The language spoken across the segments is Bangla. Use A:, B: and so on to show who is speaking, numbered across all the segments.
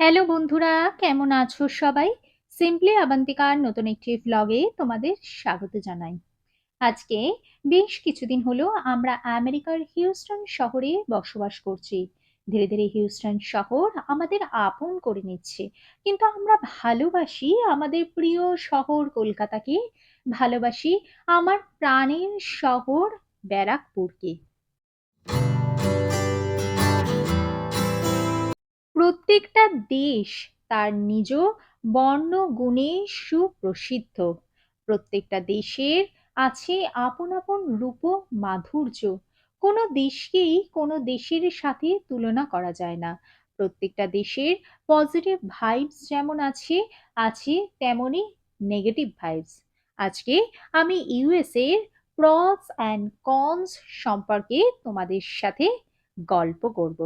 A: হ্যালো বন্ধুরা, কেমন আছো সবাই? সিম্পলি আবান্তিকার নতুন একটি ভ্লগে তোমাদের স্বাগত জানাই। আজকে বেশ কিছুদিন হলো আমরা আমেরিকার হিউস্টন শহরে বসবাস করছি। ধীরে ধীরে হিউস্টন শহর আমাদের আপন করে নিচ্ছে। কিন্তু আমরা ভালোবাসি আমাদের প্রিয় শহর কলকাতাকে। ভালোবাসি আমার প্রাণের শহর ব্যারাকপুরকে। প্রত্যেকটা দেশ তার নিজ বর্ণ গুণে সুপ্রসিদ্ধ। প্রত্যেকটা দেশের আছে আপন আপন রূপ মাধুর্য। কোনো দেশকেই কোনো দেশের সাথে তুলনা করা যায় না। প্রত্যেকটা দেশের পজিটিভ ভাইবস যেমন আছে আছে তেমনই নেগেটিভ ভাইবস আজকে আমি ইউএসএ এর প্রস অ্যান্ড কনস সম্পর্কে তোমাদের সাথে গল্প করব।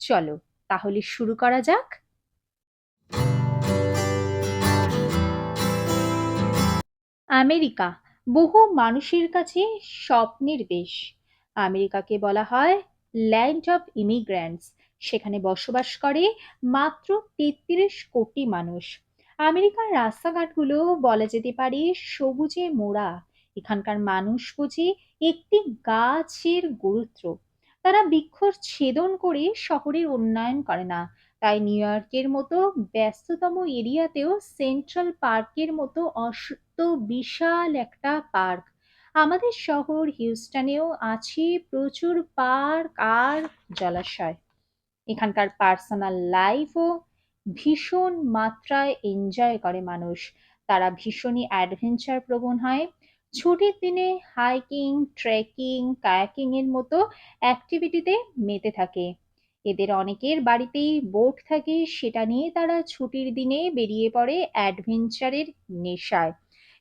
A: চলো। তাহলে শুরু করা যাক। আমেরিকা, বহু মানুষের কাছে স্বপ্নের দেশ। আমেরিকাকে বলা হয় ল্যান্ড অফ ইমিগ্র্যান্টস। সেখানে বসবাস করে মাত্র তেত্রিশ কোটি মানুষ। আমেরিকার রাস্তাঘাটগুলো বলা যেতে পারে সবুজে মোড়া। এখানকার মানুষ বুঝে একটি গাছের গুরুত্ব। তারা বৃক্ষ ছেদন করে শহরের উন্নয়ন করে না। তাই নিউ ইয়র্কের মতো ব্যস্ততম এরিয়াতেও সেন্ট্রাল পার্কের মতো অসত বিশাল একটা পার্ক। আমাদের শহর হিউস্টনেও আছে প্রচুর পার্ক আর জলাশয়। এখানকার পার্সোনাল লাইফও ভীষণ মাত্রায় এনজয় করে মানুষ। তারা ভীষণই অ্যাডভেঞ্চার প্রবণ হয়। ছুটির দিনে হাইকিং ট্রেকিং কায়াকিং এর মতো অ্যাক্টিভিটিতে মেতে থাকে। এদের অনেকের বাড়িতেই বোট থাকে, সেটা নিয়ে তারা ছুটির দিনে বেরিয়ে পড়ে অ্যাডভেঞ্চারের নেশায়।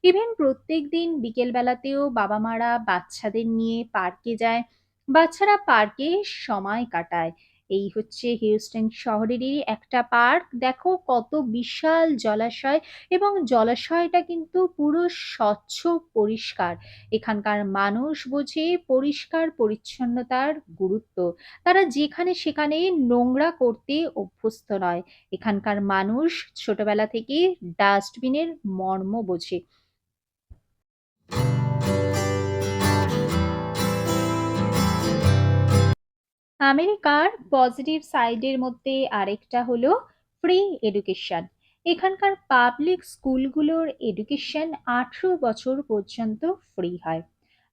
A: ইভেন প্রত্যেক দিন বিকেলবেলাতেও বাবা মারা বাচ্চাদের নিয়ে পার্কে যায়। বাচ্চারা পার্কে সময় কাটায়। এই হচ্ছে হিউস্টন শহরেরই একটা পার্ক। দেখো কত বিশাল জলাশয় এবং জলাশয়টা কিন্তু পুরো স্বচ্ছ, পরিষ্কার। এখানকার মানুষ বোঝে পরিষ্কার, পরিচ্ছন্নতার গুরুত্ব। তারা যেখানে সেখানে নোংরা করতে অভ্যস্ত নয়। এখানকার মানুষ ছোটবেলা থেকে ডাস্টবিনের মর্ম বোঝে। আমেরিকার পজিটিভ সাইডের মধ্যে আরেকটা হলো ফ্রি এডুকেশন এখানকার পাবলিক স্কুলগুলোর এডুকেশন আঠেরো বছর পর্যন্ত ফ্রি হয়।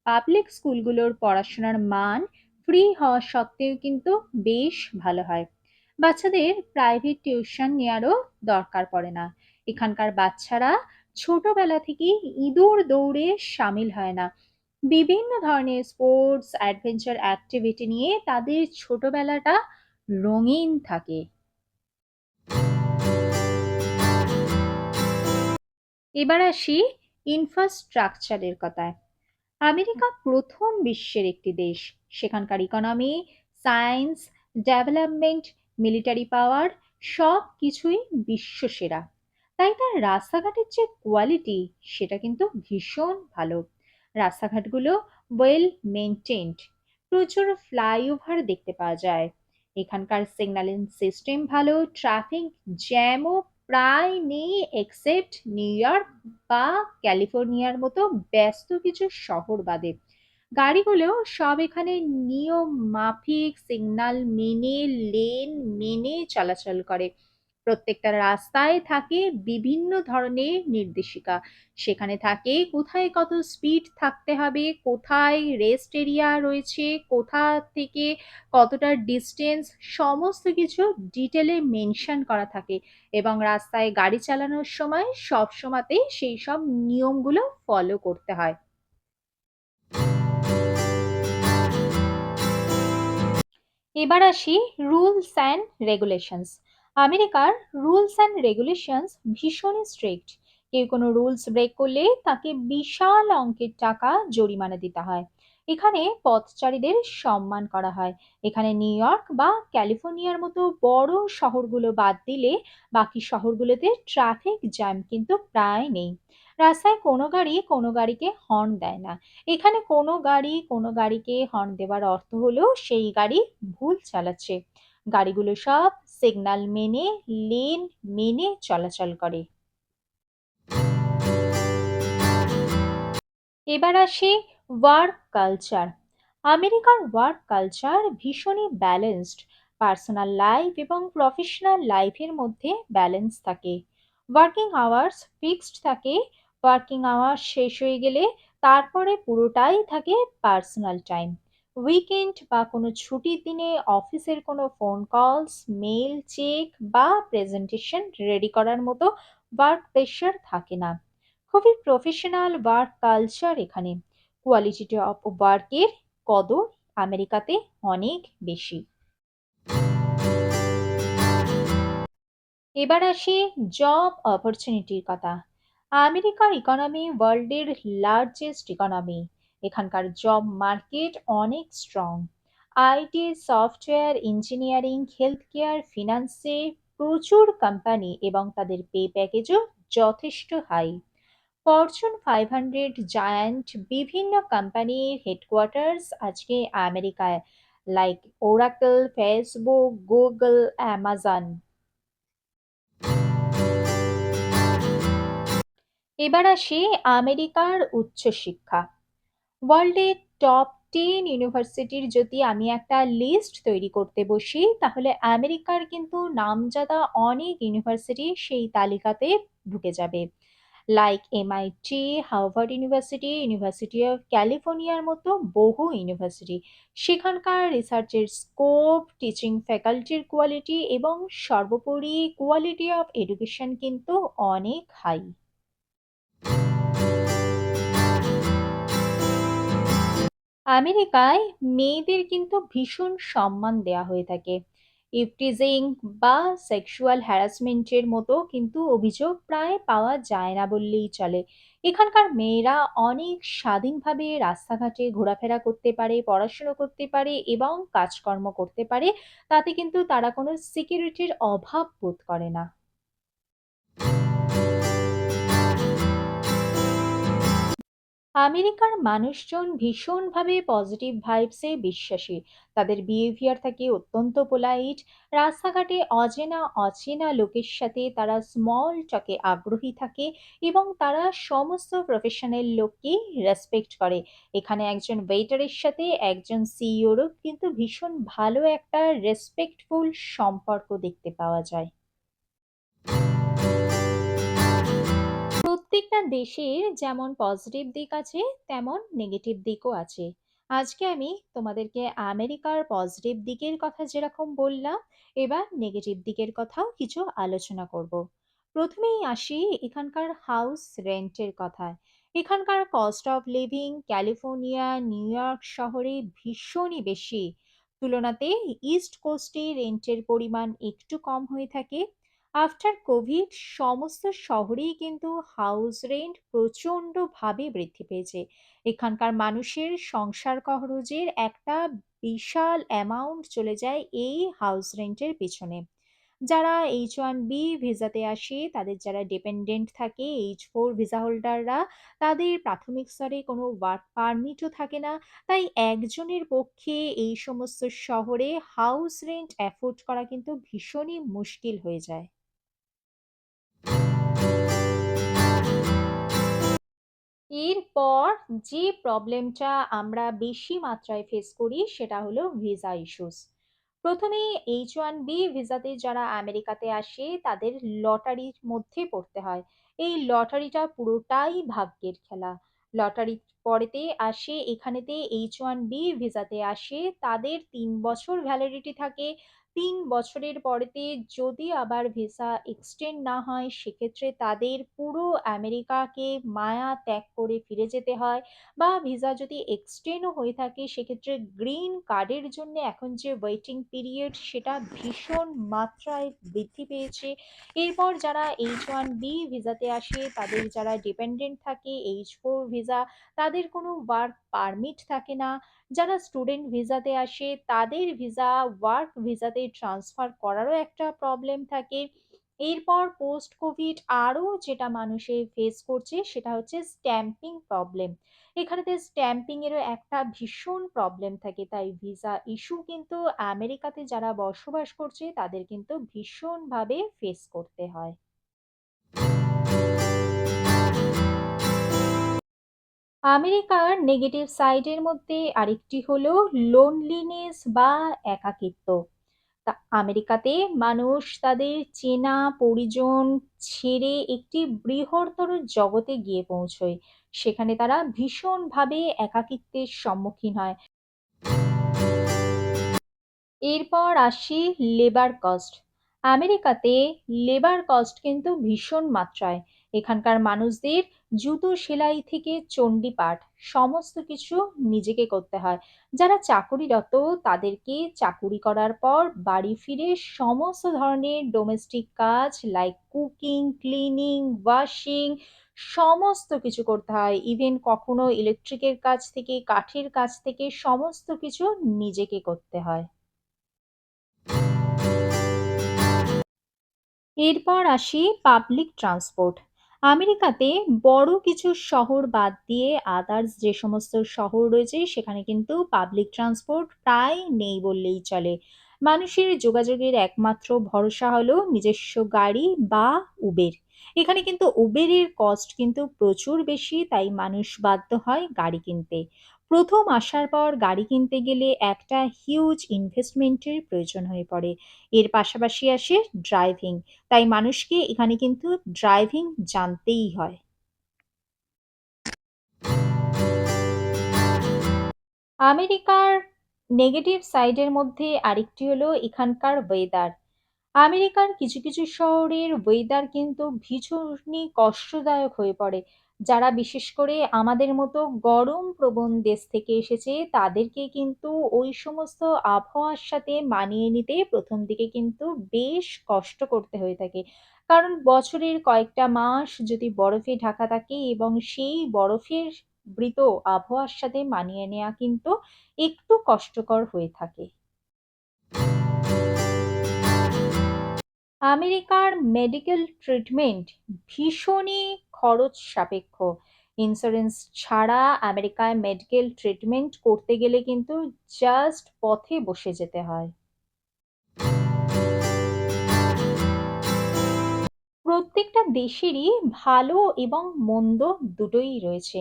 A: পাবলিক স্কুলগুলোর পড়াশোনার মান ফ্রি হওয়া সত্ত্বেও কিন্তু বেশ ভালো হয়। বাচ্চাদের প্রাইভেট টিউশন নেওয়ারও দরকার পড়ে না। এখানকার বাচ্চারা ছোটবেলা থেকেই ইঁদুর দৌড়ে সামিল হয় না। বিভিন্ন ধরনের স্পোর্টস অ্যাডভেঞ্চার অ্যাক্টিভিটি নিয়ে তাদের ছোটবেলাটা রঙিন থাকে। এবার আসি ইনফ্রাস্ট্রাকচারের কথায়। আমেরিকা প্রথম বিশ্বের একটি দেশ। সেখানকার economy science development military power সব কিছুই বিশ্বসেরা। তাই তার রাস্তাঘাটের যে কোয়ালিটি সেটা কিন্তু ভীষণ ভালো। রাস্তাঘাটগুলো ওয়েল মেনটেন্ড প্রচুর ফ্লাইওভার দেখতে পাওয়া যায়। এখানকার সিগন্যালিং সিস্টেম ভালো ট্রাফিক জ্যামও প্রায় নেই এক্সেপ্ট নিউ ইয়র্ক বা ক্যালিফোর্নিয়ার মতো ব্যস্ত কিছু শহর বাদে। গাড়িগুলো সব এখানে নিয়ম মাফিক সিগন্যাল মেনে লেন মেনে চলাচল করে। প্রত্যেকটা রাস্তায় থাকে বিভিন্ন ধরনের নির্দেশিকা। সেখানে থাকে কোথায় কত স্পিড থাকতে হবে, কোথায় রেস্ট এরিয়া রয়েছে, কোথা থেকে কতটা ডিস্টেন্স সমস্ত কিছু ডিটেলে মেনশন করা থাকে এবং রাস্তায় গাড়ি চালানোর সময় সব সময়তেই সেই সব নিয়মগুলো ফলো করতে হয়। এবার আসি রুলস অ্যান্ড রেগুলেশনস আমেরিকার রুলস অ্যান্ড রেগুলেশনস ভীষণই স্ট্রিক্ট। কেউ কোনো রুলস ব্রেক করলে তাকে বিশাল অঙ্কের টাকা জরিমানা দিতে হয়। এখানে পথচারীদের সম্মান করা হয়। এখানে নিউ ইয়র্ক বা ক্যালিফোর্নিয়ার মতো বড় শহরগুলো বাদ দিলে বাকি শহরগুলোতে ট্রাফিক জ্যাম কিন্তু প্রায় নেই। রাস্তায় কোনো গাড়ি কোনো গাড়িকে হর্ন দেয় না। এখানে কোনো গাড়ি কোনো গাড়িকে হর্ন দেওয়ার অর্থ হলো সেই গাড়ি ভুল চালাচ্ছে। গাড়িগুলো সব সিগন্যাল মেনে লেন মেনে চলাচল করে। এবার আসি ওয়ার্ক কালচার আমেরিকার ওয়ার্ক কালচার ভীষণই ব্যালেন্সড পার্সোনাল লাইফ এবং প্রফেশনাল লাইফের মধ্যে ব্যালেন্স থাকে। ওয়ার্কিং আওয়ার্স ফিক্সড থাকে ওয়ার্কিং আওয়ার্স শেষ হয়ে গেলে তারপরে পুরোটাই থাকে পার্সোনাল টাইম উইকেন্ড বা কোনো ছুটির দিনে অফিসের কোনো ফোন কলস মেল চেক বা প্রেজেন্টেশন রেডি করার মতো ওয়ার্ক প্রেশার থাকে না। খুবই প্রফেশনাল ওয়ার্ক কালচার এখানে। কোয়ালিটি অফ ওয়ার্কের কদর আমেরিকাতে অনেক বেশি। এবার আসি জব অপরচুনিটির কথা। আমেরিকার ইকোনমি ওয়ার্ল্ডের লার্জেস্ট ইকোনমি এখানকার জব মার্কেট অনেক strong IT software engineering health care ফিনান্সে প্রচুর কোম্পানি এবং তাদের পে প্যাকেজও যথেষ্ট high fortune five hundred giant বিভিন্ন কোম্পানির হেডকোয়ার্টার্স আজকে আমেরিকায় like Oracle Facebook Google Amazon এবার আসি আমেরিকার উচ্চশিক্ষা। ওয়ার্ল্ডের টপ টেন ইউনিভার্সিটির যদি আমি একটা লিস্ট তৈরি করতে বসি, তাহলে আমেরিকার কিন্তু নামজাদা অনেক ইউনিভার্সিটি সেই তালিকাতে ঢুকে যাবে। Like MIT Harvard university university of ক্যালিফোর্নিয়ার মতো বহু ইউনিভার্সিটি। সেখানকার রিসার্চের স্কোপ টিচিং ফ্যাকাল্টির কোয়ালিটি এবং সর্বোপরি কোয়ালিটি অফ এডুকেশন কিন্তু অনেক হাই আমেরিকায় মেয়েদের কিন্তু ভীষণ সম্মান দেয়া হয়ে থাকে। ইভটিজিং বা সেক্সুয়াল হ্যারাসমেন্টের মতো কিন্তু অভিযোগ প্রায় পাওয়া যায় না বললেই চলে। এখানকার মেয়েরা অনেক স্বাধীনভাবে রাস্তাঘাটে ঘোরাফেরা করতে পারে, পড়াশুনো করতে পারে এবং কাজকর্ম করতে পারে। তাতে কিন্তু তারা কোনো সিকিউরিটির অভাব বোধ করে না। আমেরিকার মানুষজন ভীষণভাবে পজিটিভ ভাইবসে বিশ্বাসী। তাদের বিহেভিয়ার থাকে অত্যন্ত পোলাইট রাস্তাঘাটে অজেনা অচেনা লোকের সাথে তারা স্মল টকে আগ্রহী থাকে এবং তারা সমস্ত প্রফেশনাল লোককে রেসপেক্ট করে। এখানে একজন ওয়েটারের সাথে একজন সিইওরও কিন্তু ভীষণ ভালো একটা রেসপেক্টফুল সম্পর্ক দেখতে পাওয়া যায়। প্রত্যেকটা দেশের যেমন পজিটিভ দিক আছে, তেমন নেগেটিভ দিকও আছে। আজকে আমি তোমাদেরকে আমেরিকার পজিটিভ দিকের কথা যেরকম বললাম, এবার নেগেটিভ দিকের কথাও কিছু আলোচনা করব। প্রথমেই আসি এখানকার হাউস রেন্টের কথায়। এখানকার cost of living California, New York শহরে ভীষণই বেশি। তুলনাতে ইস্ট কোস্টে রেন্টের পরিমাণ একটু কম হয়ে থাকে। আফটার কোভিড সমস্ত শহরেই কিন্তু হাউস রেন্ট প্রচণ্ডভাবে বৃদ্ধি পেয়েছে। এখানকার মানুষের সংসার খরচের একটা বিশাল অ্যামাউন্ট চলে যায় এই হাউস রেন্টের পিছনে। যারা এইচ ওয়ান বি ভিসাতে আসে, তাদের যারা ডিপেন্ডেন্ট থাকে এইচ ফোর ভিসা হোল্ডাররা তাদের প্রাথমিক স্তরে কোনো ওয়ার্ক পারমিটও থাকে না। তাই একজনের পক্ষে এই সমস্ত শহরে হাউস রেন্ট অ্যাফোর্ড করা কিন্তু ভীষণই মুশকিল হয়ে যায়। এরপর যে প্রবলেমটা আমরা বেশি মাত্রায় ফেস করি, সেটা হলো ভিসা ইস্যুস প্রথমে এইচ ওয়ান বি ভিসাতে যারা আমেরিকাতে আসে, তাদের লটারির মধ্যে পড়তে হয়। এই লটারিটা পুরোটাই ভাগ্যের খেলা। লটারি পরেতে আসে, এখানেতে এইচ ওয়ান বি ভিসাতে আসে, তাদের তিন বছর ভ্যালিডিটি থাকে তিন বছরের পরেতে যদি আবার ভিসা এক্সটেন্ড না হয়, সেক্ষেত্রে তাদের পুরো আমেরিকাকে মায়া ত্যাগ করে ফিরে যেতে হয় বা ভিসা যদি এক্সটেন্ডও হয়ে থাকে, সেক্ষেত্রে গ্রিন কার্ডের জন্য এখন যে ওয়েটিং পিরিয়ড, সেটা ভীষণ মাত্রায় বৃদ্ধি পেয়েছে। এরপর যারা এইচ ওয়ান বি ভিসাতে আসে, তাদের যারা ডিপেন্ডেন্ট থাকে এইচ ফোর ভিসা, তাদের কোনো ওয়ার্ক পারমিট থাকে না। যারা স্টুডেন্ট ভিসাতে আসে, তাদের ভিসা ওয়ার্ক ভিসাতে ট্রান্সফার করারও একটা প্রবলেম থাকে। এরপর পোস্ট কোভিড আরও যেটা মানুষে ফেস করছে, সেটা হচ্ছে স্ট্যাম্পিং প্রবলেম এখানেতে স্ট্যাম্পিংয়েরও একটা ভীষণ প্রবলেম থাকে। তাই ভিসা ইস্যু কিন্তু আমেরিকাতে যারা বসবাস করছে, তাদের কিন্তু ভীষণভাবে ফেস করতে হয়। আমেরিকার নেগেটিভ সাইডের মধ্যে আরেকটি হলো লোনলিনেস বা একাকিত্ব। তা আমেরিকাতে মানুষ তাদের চেনা পরিজন ছেড়ে একটি বৃহত্তর জগতে গিয়ে পৌঁছয়। সেখানে তারা ভীষণভাবে একাকিত্বের সম্মুখীন হয়। এরপর আসি লেবার কস্ট আমেরিকাতে লেবার কস্ট কিন্তু ভীষণ মাত্রায়। এখানকার মানুষদের জুতো সেলাই থেকে চণ্ডীপাঠ সমস্ত কিছু নিজেকে করতে হয়। যারা চাকুরিরত তাদেরকে চাকুরি করার পর বাড়ি ফিরে সমস্ত ধরনের ডোমেস্টিক কাজ লাইক কুকিং ক্লিনিং ওয়াশিং সমস্ত কিছু করতে হয়। ইভেন কখনো ইলেকট্রিকের কাজ থেকে, কাঠের কাজ থেকে সমস্ত কিছু নিজেকে করতে হয়। এরপর আসি পাবলিক ট্রান্সপোর্ট আমেরিকাতে বড় কিছু শহর বাদ দিয়ে আদার্স যে সমস্ত শহর রয়েছে, সেখানে কিন্তু পাবলিক ট্রান্সপোর্ট প্রায় নেই বললেই চলে। মানুষের যোগাযোগের একমাত্র ভরসা হলো নিজস্ব গাড়ি বা উবের এখানে কিন্তু উবেরের কস্ট কিন্তু প্রচুর বেশি, তাই মানুষ বাধ্য হয় গাড়ি কিনতে। প্রথম আসার পর গাড়ি কিনতে গেলে একটা হিউজ ইনভেস্টমেন্টের প্রয়োজন হয়ে পড়ে। এর পাশাপাশি আসে ড্রাইভিং তাই মানুষকে এখানে কিন্তু ড্রাইভিং জানতেই হয়। আমেরিকার নেগেটিভ সাইডের মধ্যে আরেকটি হলো এখানকার ওয়েদার আমেরিকার কিছু কিছু শহরের ওয়েদার কিন্তু ভীষণই কষ্টদায়ক হয়ে পড়ে। যারা বিশেষ করে আমাদের মতো গরম প্রবণ দেশ থেকে এসেছে, তাদেরকে কিন্তু ওই সমস্ত আবহাওয়ার সাথে মানিয়ে নিতে প্রথম দিকে কিন্তু বেশ কষ্ট করতে হয়ে থাকে। কারণ বছরের কয়েকটা মাস যদি বরফে ঢাকা থাকে এবং সেই বরফের বৃত আবহাওয়ার সাথে মানিয়ে নেওয়া কিন্তু একটু কষ্টকর হয়ে থাকে। আমেরিকার মেডিকেল ট্রিটমেন্ট ভীষণই খরচ সাপেক্ষ। ইন্স্যুরেন্স ছাড়া আমেরিকায় মেডিকেল ট্রিটমেন্ট করতে গেলে কিন্তু জাস্ট পথে বসে যেতে হয়। প্রত্যেকটা দেশেরই ভালো এবং মন্দ দুটোই রয়েছে।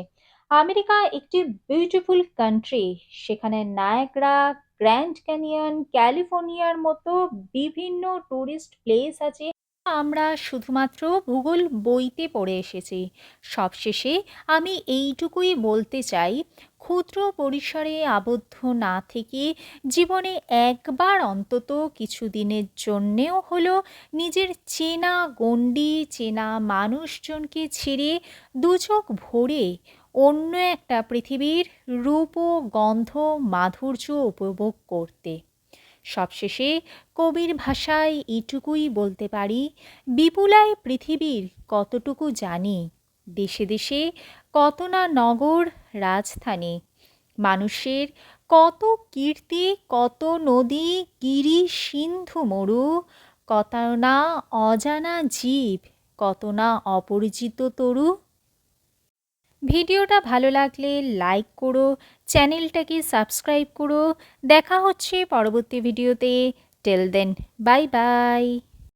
A: আমেরিকা একটি বিউটিফুল কান্ট্রি সেখানে নায়াগ্রা গ্র্যান্ড ক্যানিয়ন ক্যালিফোর্নিয়ার মতো বিভিন্ন টুরিস্ট প্লেস আছে আমরা শুধুমাত্র ভূগোল বইতে পড়ে এসেছি। সবশেষে আমি এইটুকুই বলতে চাই, ক্ষুদ্র পরিসরে আবদ্ধ না থেকে জীবনে একবার অন্তত কিছু দিনের জন্যেও হলো নিজের চেনা গণ্ডি, চেনা মানুষজনকে ছেড়ে দুচোখ ভরে অন্য একটা পৃথিবীর রূপ, গন্ধ, মাধুর্য উপভোগ করতে। সবশেষে কবির ভাষায় এটুকুই বলতে পারি, বিপুলায় পৃথিবীর কতটুকু জানি, দেশে দেশে কত না নগর, রাজধানী, মানুষের কত কীর্তি, কত নদী, গিরি, সিন্ধু, মরু, কত না অজানা জীব, কত না অপরিচিত তরু ভিডিওটা ভালো লাগলে লাইক করো, চ্যানেলটাকে সাবস্ক্রাইব করো। দেখা হচ্ছে পরবর্তী ভিডিওতে। Till then, bye bye.